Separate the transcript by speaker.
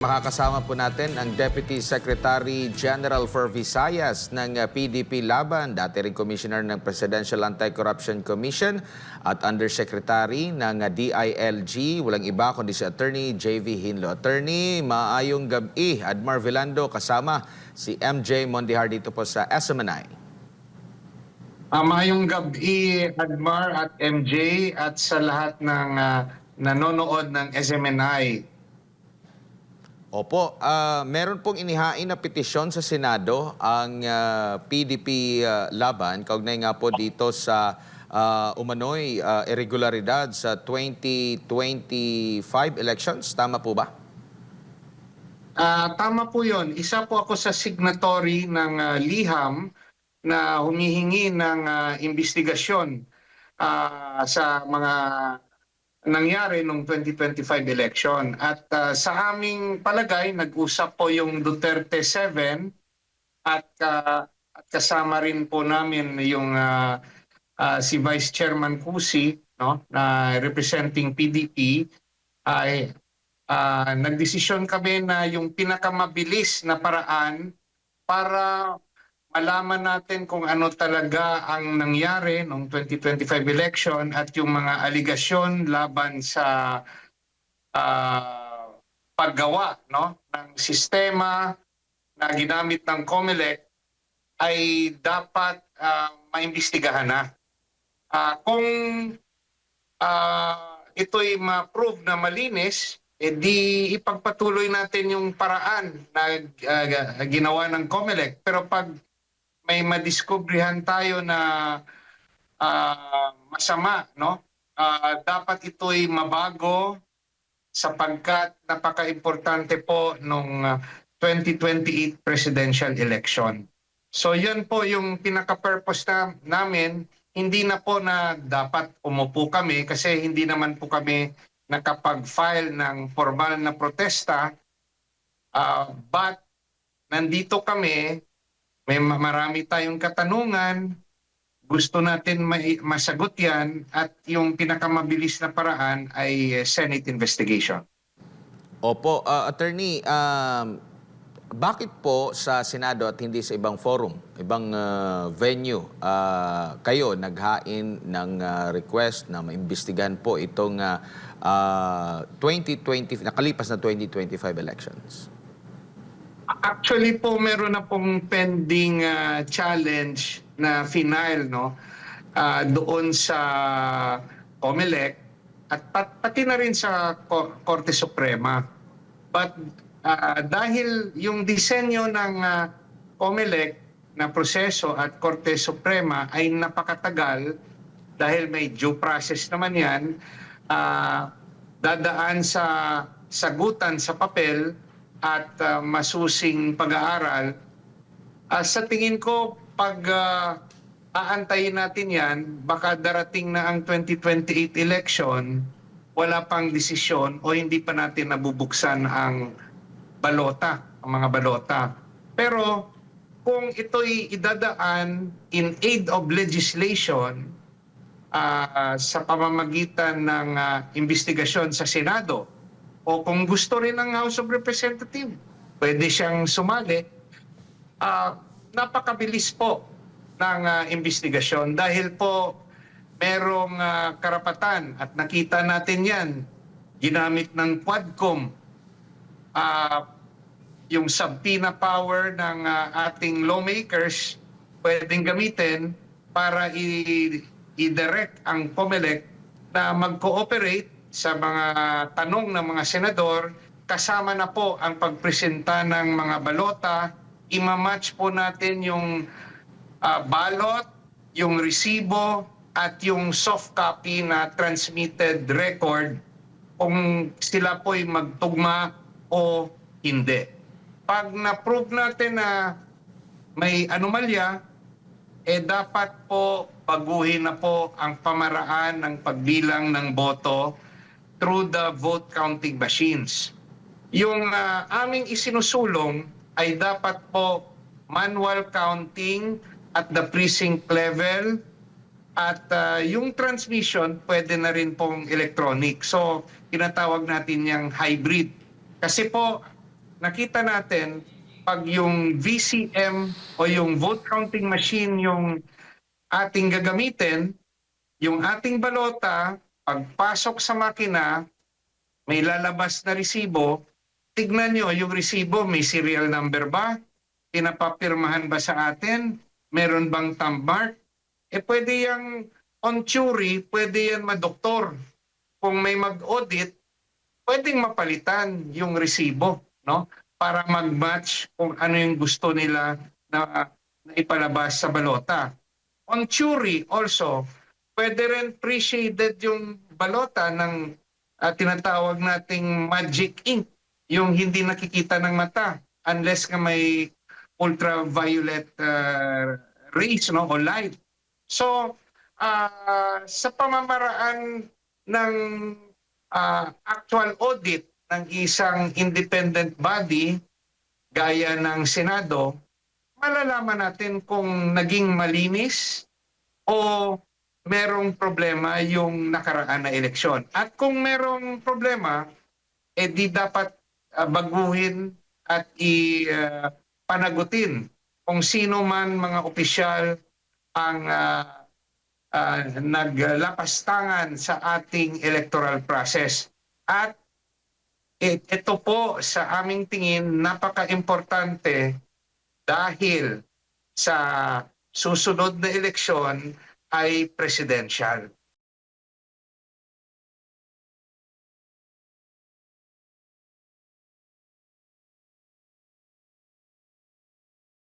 Speaker 1: Makakasama po natin ang Deputy Secretary General for Visayas ng uh, PDP Laban, dati rin Commissioner ng Presidential Anti-Corruption Commission at Undersecretary ng uh, DILG. Walang iba kundi si Attorney JV Hinlo. Attorney, maayong gabi. Admar Vilando kasama si MJ Mondihar dito po sa SMNI.
Speaker 2: Uh, mayong gabi, Admar at MJ at sa lahat ng ah, nanonood ng SMNI.
Speaker 1: Opo, ah, meron pong inihain na petisyon sa Senado ang ah, PDP ah, laban kaugnay nga po dito sa ah, umano'y ah, irregularidad sa 2025 elections. Tama po ba?
Speaker 2: Ah, tama po yon. Isa po ako sa signatory ng ah, liham na humihingi ng ah, investigasyon ah, sa mga nangyari nung 2025 election. At ah, sa aming palagay, nag-usap po yung Duterte 7 at, ah, at kasama rin po namin yung ah, ah, si Vice Chairman Cusi no, na representing PDP ay ah, nagdesisyon kami na yung pinakamabilis na paraan para malaman natin kung ano talaga ang nangyari noong 2025 election at yung mga aligasyon laban sa ah, paggawa no ng sistema na ginamit ng COMELEC ay dapat ah, maimbestigahan na. Ah, kung ah, ito'y ma-prove na malinis, eh di ipagpatuloy natin yung paraan na ah, ginawa ng COMELEC. Pero pag may madiskubrihan tayo na ah, masama, no? Ah, dapat ito'y mabago sapagkat napaka-importante po nung ah, 2028 presidential election. So yun po yung pinaka-purpose na, namin. Hindi na po na dapat umupo kami kasi hindi naman po kami nakapag-file ng formal na protesta. Ah, but nandito kami, may ma- marami tayong katanungan, gusto natin masagot yan at yung pinakamabilis na paraan ay eh, Senate investigation.
Speaker 1: Opo, ah, Attorney, um, bakit po sa Senado at hindi sa ibang forum, ibang ah, venue, ah, kayo naghain ng ah, request na maimbestigahan po itong ah, ah, 2020, nakalipas na 2025 elections?
Speaker 2: Actually po meron na pong pending ah, challenge na final no ah, doon sa COMELEC at pat- pati na rin sa Ko- Korte Suprema. But ah, dahil yung disenyo ng ah, COMELEC na proseso at Korte Suprema ay napakatagal dahil may due process naman yan, ah, dadaan sa sagutan sa papel at ah, masusing pag-aaral. Ah, sa tingin ko, pag ah, aantayin natin yan, baka darating na ang 2028 election, wala pang desisyon o hindi pa natin nabubuksan ang balota, ang mga balota. Pero kung ito'y idadaan in aid of legislation ah, sa pamamagitan ng ah, investigasyon sa Senado, o kung gusto rin ng House of Representatives, pwede siyang sumali. Ah, napakabilis po ng ah, investigasyon dahil po merong ah, karapatan at nakita natin yan ginamit ng Quadcom ah, yung subpoena power ng ah, ating lawmakers pwedeng gamitin para i-direct ang COMELEC na mag-cooperate sa mga tanong ng mga senador kasama na po ang pagpresenta ng mga balota imamatch po natin yung ah, balot yung resibo at yung soft copy na transmitted record kung sila po'y magtugma o hindi. Pag na-prove natin na may anomalya, eh dapat po baguhin na po ang pamaraan ng pagbilang ng boto through the vote counting machines. Yung ah, aming isinusulong ay dapat po manual counting at the precinct level at ah, yung transmission pwede na rin pong electronic. So tinatawag natin yung hybrid. Kasi po nakita natin pag yung VCM o yung vote counting machine yung ating gagamitin, yung ating balota, pagpasok sa makina, may lalabas na resibo, tignan nyo yung resibo, may serial number ba? Pinapapirmahan ba sa atin? Meron bang thumb mark? Eh pwede yung on jury, pwede yan madoktor. Kung may mag-audit, pwedeng mapalitan yung resibo, no? Para mag-match kung ano yung gusto nila na, na ipalabas sa balota. On jury also, pwede rin pre-shaded yung balota ng ah, tinatawag nating magic ink, yung hindi nakikita ng mata unless nga may ultraviolet ah, rays no o light. So, ah, sa pamamaraan ng ah, actual audit ng isang independent body gaya ng Senado, malalaman natin kung naging malinis o merong problema yung nakaraan na eleksyon. At kung merong problema, eh di dapat ah, baguhin at i-panagutin kung sino man mga opisyal ang ah, ah, naglapastangan sa ating electoral process. At it- ito po sa aming tingin napaka-importante dahil sa susunod na eleksyon ay presidential.